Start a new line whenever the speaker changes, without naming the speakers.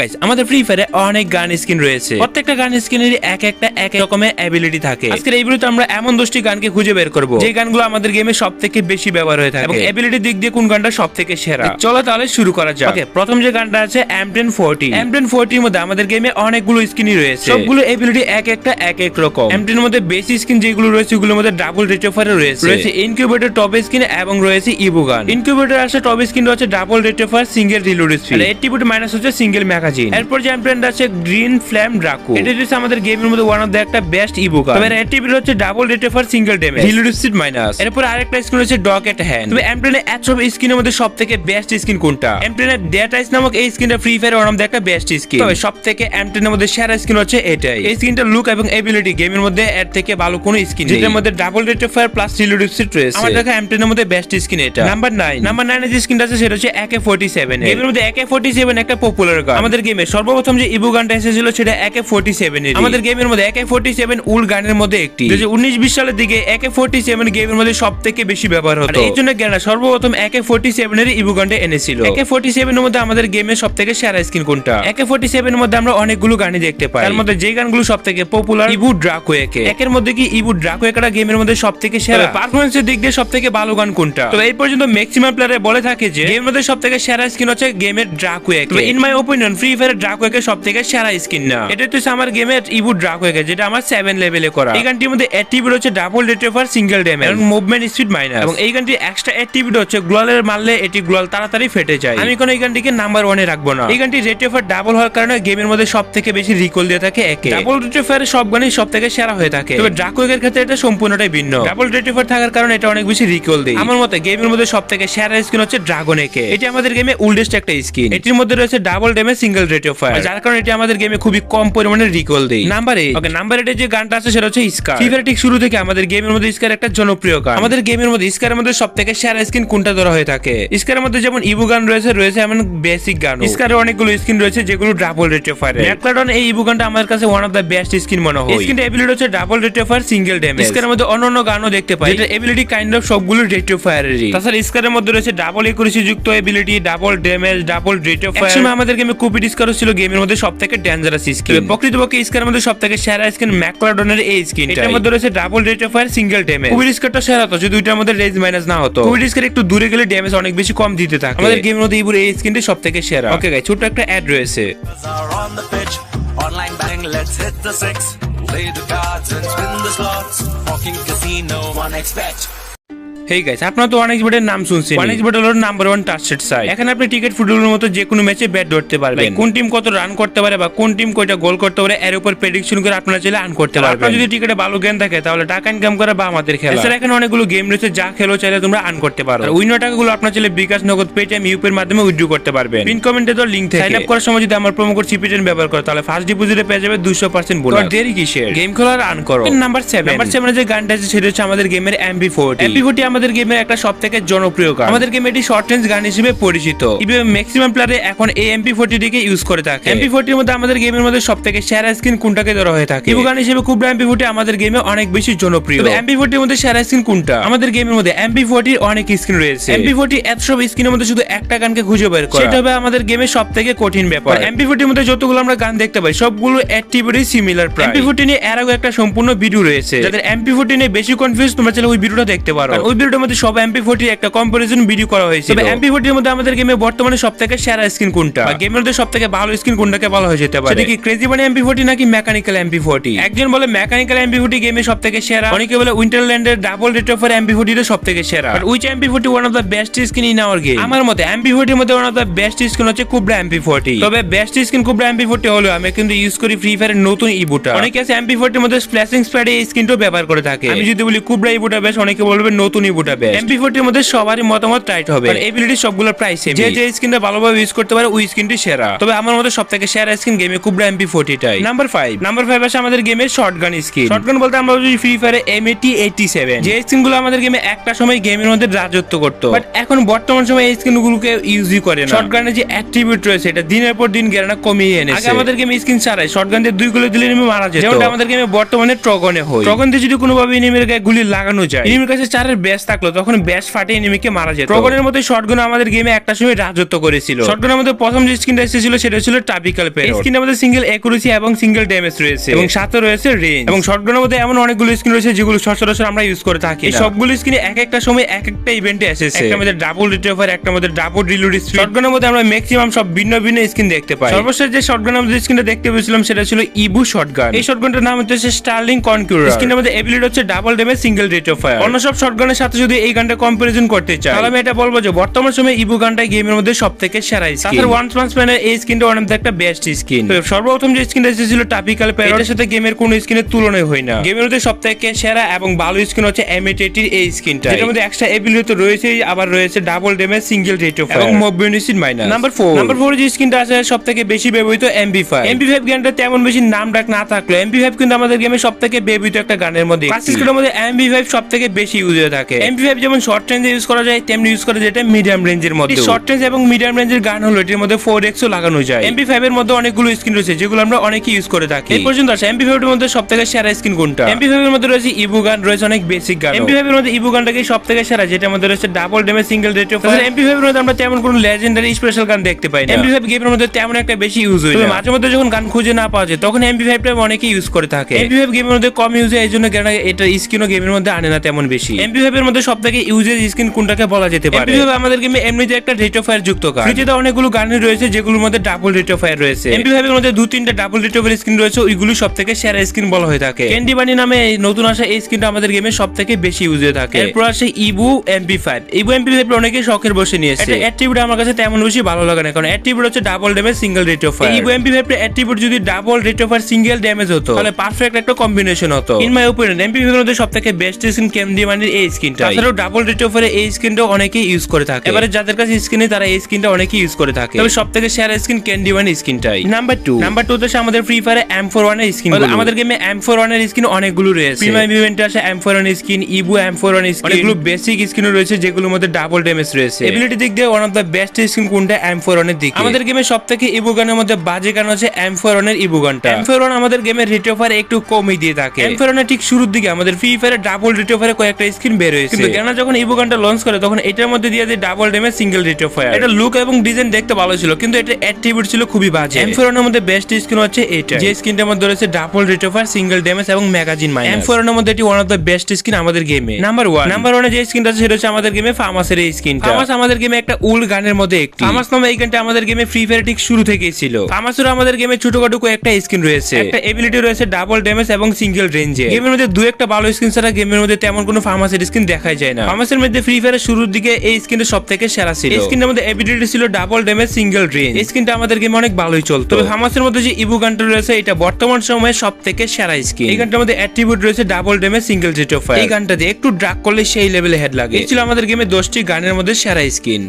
Guys, আমাদের free ফায়ারে অনেক গান স্কিন রয়েছে। প্রত্যেকটা গান স্কিনের এক একটা এক রকমের অ্যাবিলিটি থাকে। আজকের এই ভিডিওতে আমরা এমন দশটি গানকে খুঁজে বের করব। যে গানগুলো আমাদের গেমে সব থেকে বেশি ব্যবহার হয়ে থাকে। এবং অ্যাবিলিটির দিক দিয়ে কোন গানটা সব থেকে সেরা চলো তাহলে শুরু করা যাক। ওকে প্রথম যে গানটা আছে এমটেন ফোরটি এমটেন ফোরটির মধ্যে আমাদের গেমে অনেকগুলো স্কিনই রয়েছে। সবগুলো অ্যাবিলিটি এক একটা এক এক রকম। এমটেন মধ্যে বেসি স্কিন যেগুলো রয়েছে ওগুলোর মধ্যে ডাবল রেটোফারে রয়েছে। রয়েছে ইনকিউবেটর টপ স্কিন এবং রয়েছে ইবু গান। ইনকিউবেটর আছে টপ স্কিন হচ্ছে double rate of fire single reload speed attribute minus হচ্ছে সিঙ্গেল ম্যাগাজিন এরপর যে এমপ্রেন্ট আছে গ্রিন ফ্ল্যাম ড্রাকো এটা হচ্ছে আমাদের গেমের মধ্যে ওয়ান অফ দ্য একটা বেস্ট ইবুকা তবে এটিবিট হচ্ছে double rate of fire single damage reload speed minus এরপর আরেকটা স্কিন হচ্ছে ডগ এট হ্যান্ড তবে এমপ্রেন্টের এত সব স্কিনের মধ্যে সব থেকে বেস্ট স্কিন কোনটা এমপ্রেন্টের ডেটাইস নামক এই স্কিনটা free fire one of the একটা বেস্ট স্কিন তবে সব থেকে এমপ্রেন্টের মধ্যে সেরা স্কিন হচ্ছে এটাই। এই স্কিনটা লুক এবং এবিলিটি গেমের মধ্যে এর থেকে ভালো কোনো স্কিন যেটার মধ্যে double rate of fire plus reload speed রয়েছে। আমার দেখা এমপ্রেন্টের মধ্যে বেস্ট স্কিন এটা। নাম্বার 9 নাম্বার 9 যে স্কিনটা আছে সেটা হচ্ছে AK47 গেমের মধ্যে AK47 একটা পপুলার গান আমাদের গেমে সর্বপ্রথম যে ইবু গানটা এসেছিল সেটা AK47 এর আমাদের গেমের মধ্যে AK47 উল গানের মধ্যে একটি। যে 19 20 সালের দিকে AK47 গেমের মধ্যে সবথেকে বেশি ব্যবহার হতো। এই জন্য জ্ঞানা সর্বপ্রথম AK47 এর ইবু গানটা এনেছিল। AK47 এর মধ্যে আমাদের গেমে সবথেকে সেরা স্কিন কোনটা? AK47 এর মধ্যে আমরা অনেকগুলো গানই দেখতে পাই। তার মধ্যে যে গানগুলো সব থেকে পপুলার ইবু ড্রাকোয়েকে। একের মধ্যে কি ইবু ড্রাকোয়েকটা গেমের মধ্যে সব থেকে সেরা পারফরম্যান্সের দিক দিয়ে সব থেকে ভালো গান কোনটা? তো এই পর্যন্ত ম্যাক্সিমাম প্লেয়ারে বলে থাকে যে গেমের মধ্যে সব থেকে সেরা স্কিন হচ্ছে গেমের ড্রাকোয়েক। তবে in my opinion free fire সব থেকে সেরা স্কিন না। এটা হচ্ছে আমার গেমের ইবু ড্রাকোয়েকে যেটা আমার 7 লেভেলে করা। এই গানটির মধ্যে অ্যাট্রিবিউট হচ্ছে double rate of fire single damage এবং মুভমেন্ট স্পিড মাইনাস এবং এই গানটি এক্সট্রা অ্যাট্রিবিউট হচ্ছে গ্লোয়ালের মারলে এটি গ্লোয়াল তাড়াতাড়ি ফেটে যায়। আমি কোন এই গানটিকে নাম্বার ওয়ানে রাখব না। এই গানটি রেটেফার ডাবল হওয়ার কারণে গেমের মধ্যে সব থেকে বেশি রিকল দিয়ে থাকে একে। ডাবল রেটেফার সব গানই সব থেকে সেরা হয়ে থাকে। তবে ড্রাকোয়েকের ক্ষেত্রে এটা সম্পূর্ণটাই ভিন্ন। ডাবল রেটেফার থাকার কারণে এটা অনেক বেশি রিকল দেয়। আমার মতে গেমের মধ্যে সব থেকে সেরা স্কিন হচ্ছে ড্রাগন একে এটি আমাদের গেমে উল্ডেস্ট একটা স্কিন এটির মধ্যে রয়েছে double damage single rate of fire যার কারণে এটি আমাদের গেমে খুবই কম পরিমাণে রিকল দেয়। নাম্বার এইট ওকে নাম্বার এইটে যে গানটা আছে সেটা হচ্ছে স্কার ফিভার ঠিক শুরু থেকে আমাদের গেমের মধ্যে স্কার একটা জনপ্রিয় গান। আমাদের গেমের মধ্যে স্কারের মধ্যে সব থেকে সেরা স্কিন কোনটা ধরা হয়ে থাকে? স্কারের মধ্যে যেমন ইবু গান রয়েছে রয়েছে এমন বেসিক গান স্কারের অনেকগুলো স্কিন রয়েছে যেগুলো ডাবল রেট অফ ফায়ার ম্যাকলাডন এই ইবু গানটা আমার কাছে one of the best skin মনে হয়। স্কিনটা এবিলিটি হচ্ছে double rate of fire single damage স্কারের মধ্যে অন্যান্য গানও দেখতে পাই। যেটা এবিলিটি কাইন্ড অফ সবগুলো রেট অফ ফায়ারেরই তাছাড়া স্কারের মধ্যে রয়েছে ডাবল একুরেসি যুক্ত ability double damage double rate of fire আমাদের গেমে কুপি ডিসকারও ছিল গেমের মধ্যে সব থেকে ডেঞ্জারাস স্কিন প্রকৃতপক্ষে স্কারের মধ্যে সব থেকে সেরা স্কিন ম্যাকলাডনের এই স্কিন এটার মধ্যে রয়েছে double rate of fire single damage কুপি ডিসকারটা সেরা হতো যদি দুইটার মধ্যে রেজ মাইনাস না হতো কুপি ডিসকার একটু দূরে গেলে ড্যামেজ অনেক বেশি কম দিতে থাকে আমাদের গেমের মধ্যে ইবুর এই স্কিনটি সব থেকে সেরা ওকে গাইস ছোট একটা অ্যাড রয়েছে.
Online betting, let's hit the six. Play the cards and spin the slots. Walking casino, one expect.
Hey guys আপনারা তো অনেক নাম শুনছেন অনেক বেট হলো নাম্বার ওয়ান ট্রাস্টেড সাইট এখানে আপনি টিকিট ফুটবলের মতো যে কোনো ম্যাচে ব্যাট ধরতে পারবেন। কোন টিম কত রান করতে পারে বা কোন টিম কয়টা গোল করতে পারে এর উপর প্রেডিকশন করে আপনারা চাইলে আর্ন করতে পারবেন। আপনার যদি টিকিটে ভালো জ্ঞান থাকে তাহলে টাকা ইনকাম করা বা আমাদের খেলা। এছাড়া এখানে অনেকগুলো গেম রয়েছে যা খেলো চাইলে তোমরা আর্ন করতে পারো। আর উইনার টাকাগুলো আপনার চাইলে বিকাশ নগদ পেটিএম ইউপির মাধ্যমে উইথড্র করতে পারবেন। পিন কমেন্টে তো লিংক থেকে। সাইন আপ করার সময় যদি আমার প্রোমো কোড সিপিটেন ব্যবহার করো তাহলে ফার্স্ট ডিপোজিটে পেয়ে যাবে 200% বোনাস দেরি কিসের? গেম খেলা আর আর্ন করো। নাম্বার 7 নাম্বার 7 যে গানটা আছে সেটা হচ্ছে আমাদের গেমের এমপি40 এমপি40 আমাদের গেমের একটা সব থেকে জনপ্রিয় গান আমাদের গেমে এটি শর্ট রেঞ্জ গান হিসেবে পরিচিত। ম্যাক্সিমাম প্লেয়ারে এখন এই এমপি ফোরটি দিকে ইউজ করে থাকে। এমপি ফোরটির মধ্যে আমাদের গেমের মধ্যে সব থেকে সেরা স্কিন কোনটাকে ধরা হয়ে থাকে? ইভো গান হিসেবে খুব এমপি ফোরটি আমাদের গেমে অনেক বেশি জনপ্রিয়। এমপি ফোরটির মধ্যে সেরা স্কিন কোনটা? আমাদের গেমের মধ্যে এমপি ফোরটির অনেক স্কিন রয়েছে। এমপি ফোরটি এত সব স্কিনের মধ্যে শুধু একটা গানকে খুঁজে বের করা। সেটা হবে আমাদের গেমে সব থেকে কঠিন ব্যাপার। এমপি ফোরটির মধ্যে যতগুলো আমরা গান দেখতে পাই সবগুলো অ্যাক্টিভিটি সিমিলার প্রায়। এমপি ফোরটি নিয়ে এর আগে একটা সম্পূর্ণ ভিডিও রয়েছে। যাদের এমপি ফোরটি নিয়ে বেশি কনফিউজ তোমরা চাইলে ওই ভিডিওটা দেখতে পারো। ওই ভিডিওর মধ্যে সব এমপি ফোরটির একটা কম্পারিজন ভিডিও করা হয়েছে তবে এমপি ফোরটির মধ্যে আমাদের গেমে বর্তমানে সব থেকে সেরা স্কিন কোনটা বা গেমের মধ্যে সব থেকে ভালো স্কিন কোনটাকে বলা হয়ে যেতে পারে সেটা কি ক্রেজি মানে এমপি ফোরটি নাকি মেকানিক্যাল এমপি ফোরটি একজন বলে মেকানিক্যাল এমপি ফোরটি গেমে সব থেকে সেরা অনেকে বলে উইন্টারল্যান্ডের double rate of fire MP forty সব থেকে সেরা but which MP forty one of the best skin in our game আমার মতে এমপি ফোর্টির মধ্যে one of the best skin হচ্ছে কুবরা এমপি ফোর্টি তবে best skin cobra MP forty হলো আমি কিন্তু ইউজ করি ফ্রি ফায়ারের নতুন ইবুটা অনেকে আছে এমপি ফোরটির মধ্যে স্প্ল্যাশিং স্প্যাডে এই স্কিনটাও ব্যবহার করে থাকে আমি যদি বলি কুবরা ইবুটা বেশ অনেকে বলবে নতুন ইবুটা বেশ এমপি ফোরটির মধ্যে সবারই মতামত টাইট হবে। আর এবিলিটি সবগুলোর প্রাইস যে যে স্কিনটা ভালোভাবে ইউজ করতে পারে ওই স্কিনটি সেরা। তবে আমার মতে সব থেকে সেরা স্কিন গেমে কুবরা এমপি ফোরটি টাই। নাম্বার ফাইভ নাম্বার ফাইভ আছে আমাদের গেমের শর্ট স্কিন শর্ট বলতে আমরা বুঝি ফ্রি ফায়ারে এম এটি এইটি সেভেন যে স্কিনগুলো আমাদের গেমে একটা সময় গেমের মধ্যে রাজত্ব করতো। বাট এখন বর্তমান সময় এই স্কিন গুলোকে ইউজই করে না। শর্ট গানের যে অ্যাট্রিবিউট রয়েছে এটা দিনের পর দিন গেরানা কমিয়ে এনেছে। আগে আমাদের গেমে স্কিন ছাড়াই শর্ট গান দিয়ে দুই গুলো দিলে এনিমি মারা যেত। যেমনটা আমাদের গেমে বর্তমানে ট্রগনে হয়। ট্রগন দিয়ে যদি কোনোভাবে এনিমির গায়ে গুলি লাগানো যায়। এনিমির কাছে চারের বেস্ট ব্যাস থাকল তখন ব্যাস ফাটে এনিমিকে মারা যেত। প্রগনের মধ্যে শটগান আমাদের গেমে একটা সময় রাজত্ব করেছিল। শটগানের মধ্যে প্রথম যে স্কিনটা এসেছিল সেটা ছিল টাপিক্যাল পের স্কিনের মধ্যে সিঙ্গেল একুরেসি এবং সিঙ্গেল ড্যামেজ রয়েছে। এবং সাথে রয়েছে রেঞ্জ এবং শটগানের মধ্যে এমন অনেকগুলো স্কিন রয়েছে যেগুলো সচরাচর আমরা ইউজ করে থাকি এই সবগুলো স্কিনে এক একটা সময় এক একটা ইভেন্টে এসেছে একটা মধ্যে ডাবল রিট্রিভার একটা মধ্যে ডাবল রিলোড শটগানের মধ্যে আমরা ম্যাক্সিমাম সব ভিন্ন ভিন্ন স্কিন দেখতে পাই। সর্বশেষ যে শটগানের মধ্যে স্কিনটা দেখতে পেয়েছিলাম সেটা ছিল ইবু শটগান এই শটগানটার নাম হচ্ছে স্টার্লিং কনকিউরার স্কিনের মধ্যে এবিলিটি হচ্ছে double damage single rate of fire অন্য সব শটগানের সাথে যদি এই গানটা কম্পারিজন করতে চাই তাহলে আমি এটা বলব যে বর্তমান সময়ে ইবু গানটা গেমের মধ্যে সব থেকে সেরা স্কিন তাছাড়া ওয়ান পাঞ্চ ম্যানের এই স্কিনটা দ্য একটা বেস্ট স্কিন সর্বপ্রথম যে স্কিনটা এসেছিল টাপিক্যাল প্যারো এর সাথে গেমের কোনো স্কিনের তুলনায় হয় না। গেমের মধ্যে সব থেকে সেরা এবং ভালো স্কিন হচ্ছে এমিটেটির এই স্কিনটা এটার মধ্যে এক্সট্রা এবিলিটি তো রয়েছে আবার রয়েছে double damage single rate of এবং মোবিউনিসিন মাইনাস নাম্বার 4 নাম্বার 4 যে স্কিনটা আছে সব থেকে বেশি ব্যবহৃত এমবি5 এমবি5 গানটা তেমন বেশি নাম ডাক না থাকল এমবি5 কিন্তু আমাদের গেমে সব থেকে ব্যবহৃত একটা গানের মধ্যে ক্লাসিক স্কুলের মধ্যে এমবি5 সব থেকে বেশি ইউজ হয়ে থাকে। এমবি5 যেমন শর্ট রেঞ্জে ইউজ করা যায় তেমনি ইউজ করা যায় মিডিয়াম রেঞ্জের মধ্যে শর্ট রেঞ্জ এবং মিডিয়াম রেঞ্জের গান হলো এটির মধ্যে 4x ও লাগানো যায় এমবি5 এর মধ্যে অনেকগুলো স্কিন রয়েছে যেগুলো আমরা অনেকেই ইউজ করে থাকি এই পর্যন্ত আছে এমবি5 এর মধ্যে সব থেকে সেরা স্কিন কোনটা এমবি5 এর মধ্যে রয়েছে ইবু গান রয়েছে অনেক বেসিক গান এমবি5 এর মধ্যে ইবু গানটাকে সব থেকে সেরা যেটার মধ্যে রয়েছে double damage single rate fire এমপি5 এর মধ্যে আমরা তেমন কোনো লেজেন্ডারি স্পেশাল গান দেখতে পাই না এমপি5 গেমের মধ্যে তেমন একটা বেশি ইউজ হয় মাঝে মধ্যে যখন গান খুঁজে না পাওয়া যায় তখন এমপি5 টা অনেকে ইউজ করে থাকে এমপি5 গেমের মধ্যে কম ইউজ হয় এই জন্য এটা স্কিনও গেমের মধ্যে আনে না তেমন বেশি এমপি5 এর মধ্যে সব থেকে ইউজের স্কিন কোনটাকে বলা যেতে পারে? এমপি5 আমাদের গেমে এমনিতে একটা রেট অফ ফায়ার যুক্ত গান। ফ্রিতে অনেকগুলো গান রয়েছে যেগুলোর মধ্যে ডাবল রেট অফ ফায়ার রয়েছে। এমপি5 এর মধ্যে দু তিনটা ডাবল রেট অফ স্কিন রয়েছে ওইগুলো সব থেকে সেরা স্কিন বলা হয়ে থাকে। ক্যান্ডি বানি নামে এই নতুন আসা এই স্কিনটা আমাদের গেমে সব থেকে বেশি ইউজ হয়ে থাকে। এরপর আসে ইবু এমপি5 ইবু এমপি5 অনেকে শখের বসে নিয়েছে। অ্যাট্রিবিউট আমার কাছে তেমন বেশি ভালো লাগে না কারণ অ্যাট্রিবিউট হচ্ছে double damage single rate of fire evo এমপি5 এর অ্যাট্রিবিউট যদি double rate of fire single damage হতো তাহলে পারফেক্ট একটা কম্বিনেশন হতো। ইন মাই ওপিনিয়ন এমপি5 এর মধ্যে সবথেকে বেস্ট স্কিন ক্যান্ডি বানির এই স্কিনটা তাছাড়াও ডাবল রেট অফ ফায়ার এই স্কিনটা অনেকেই ইউজ করে থাকে। এবারে যাদের কাছে স্কিনে তারা এই স্কিনটা অনেকেই ইউজ করে থাকে। তবে সবথেকে সেরা স্কিন ক্যান্ডি বানির স্কিনটাই নাম্বার 2 নাম্বার 2 তে আসে আমাদের ফ্রি ফায়ারে M41 এর স্কিন আমাদের গেমে M41 এর স্কিন অনেকগুলো রয়েছে। প্রিমিয়াম ইভেন্টে আসে M41 এর স্কিন ইবু M41 এর স্কিন অনেকগুলো বেসিক স্কিনও রয়েছে যেগুলোর মধ্যে ডাবল ড্যামেজ রয়েছে। এবিলিটি দিক দিয়ে one of the best skin কোনটা M41 এর দিকে? আমাদের গেমে সবথেকে ইবু গানের মধ্যে বাজে গান হচ্ছে M41 এর ইবু গানটা M41 আমাদের গেমের রেট অফ ফায়ার একটু কমই দিয়ে থাকে। M41 এর ঠিক শুরুর দিকে আমাদের ফ্রি ফায়ারে ডাবল রেট অফ ফায়ারে কয়েকটা স্কিন বের হয়েছে। কিন্তু কেন যখন ইবু গানটা লঞ্চ করে তখন এটার মধ্যে দিয়ে দেয় double damage single rate of fire এটা লুক এবং ডিজাইন দেখতে ভালো ছিল কিন্তু এটা অ্যাট্রিবিউট ছিল খুবই বাজে। M41 এর মধ্যে বেস্ট স্কিন হচ্ছে এটা যে স্কিনটার মধ্যে রয়েছে double rate of fire single damage এবং ম্যাগাজিন মাইনাস M41 এর মধ্যে এটি one of the best skin আমাদের গেমে নাম্বার 1 নাম্বার 1 এ যে স্কিনটা আছে সেটা হচ্ছে আমাদের গেমে ফার্মাসের এই স্কিনটা ফার্মাস আমাদের গেমে একটা উল গানের মধ্যে একটি। ফার্মাস নামে এই গানটা আমাদের গেমে ফ্রি ফায়ার ঠিক শুরু থেকেই ছিল। ফার্মাসের আমাদের গেমে ছোটখাটো কয়েকটা স্কিন রয়েছে। একটা এবিলিটি রয়েছে ডাবল ড্যামেজ এবং সিঙ্গেল রেঞ্জে গেমের মধ্যে দু একটা ভালো স্কিন ছাড়া গেমের মধ্যে তেমন কোনো ফার্মাসের স্কিন দেখাই যায় না। ফার্মাসের মধ্যে ফ্রি ফায়ারের শুরুর দিকে এই স্কিনটা সব থেকে সেরা ছিল। এই স্কিনটার মধ্যে এবিলিটি ছিল ডাবল ড্যামেজ সিঙ্গেল রেঞ্জ এই স্কিনটা আমাদের গেমে অনেক ভালোই চলতো। তবে ফার্মাসের মধ্যে যে ইবু গানটা রয়েছে এটা বর্তমান সময়ে সব থেকে সেরা স্কিন এই গানটার মধ্যে অ্যাট্রিবিউট রয়েছে double damage single jet of এই গানটা দিয়ে একটু ড্রাগ করলে সেই লেভেলে হেড লাগে। এই ছিল আমাদের গেমে দশটি গানের মধ্যে সেরা স্কিন